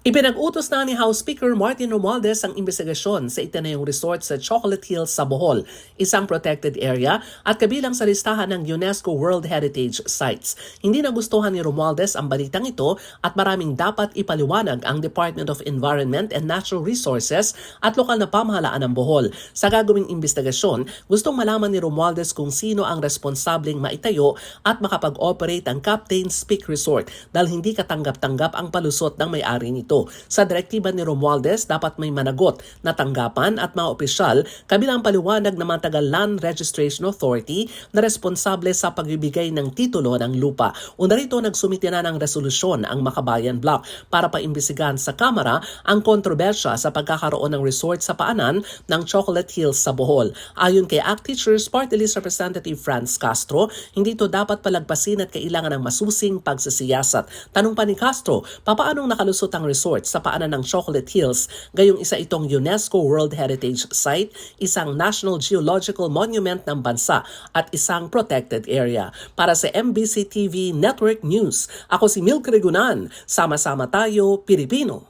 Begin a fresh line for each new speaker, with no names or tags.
Ipinag-utos na ni House Speaker Martin Romualdez ang investigasyon sa itinayong resort sa Chocolate Hills sa Bohol, isang protected area at kabilang sa listahan ng UNESCO World Heritage Sites. Hindi nagustuhan ni Romualdez ang balitang ito at maraming dapat ipaliwanag ang Department of Environment and Natural Resources at lokal na pamahalaan ng Bohol. Sa gagawing investigasyon, gustong malaman ni Romualdez kung sino ang responsableng maitayo at makapag-operate ang Captain's Peak Resort dahil hindi katanggap-tanggap ang palusot ng may-ari nito. Sa direktiba ni Romualdez, dapat may managot na tanggapan at mga opisyal kabilang paliwanag ng mga taga Land Registration Authority na responsable sa pagbibigay ng titulo ng lupa. Una rito, nagsumite na ng resolusyon ang Makabayan Block para paimbisigan sa Kamara ang kontrobersya sa pagkakaroon ng resort sa paanan ng Chocolate Hills sa Bohol. Ayon kay ACT Teachers Party List Representative Franz Castro, hindi ito dapat palagpasin at kailangan ng masusing pagsisiyasat. Tanong pa ni Castro, papaanong nakalusot ang resort sa paanan ng Chocolate Hills, gayong isa itong UNESCO World Heritage Site, isang National Geological Monument ng bansa at isang protected area. Para sa MBC TV Network News, ako si Milk Regunan. Sama-sama tayo, Pilipino.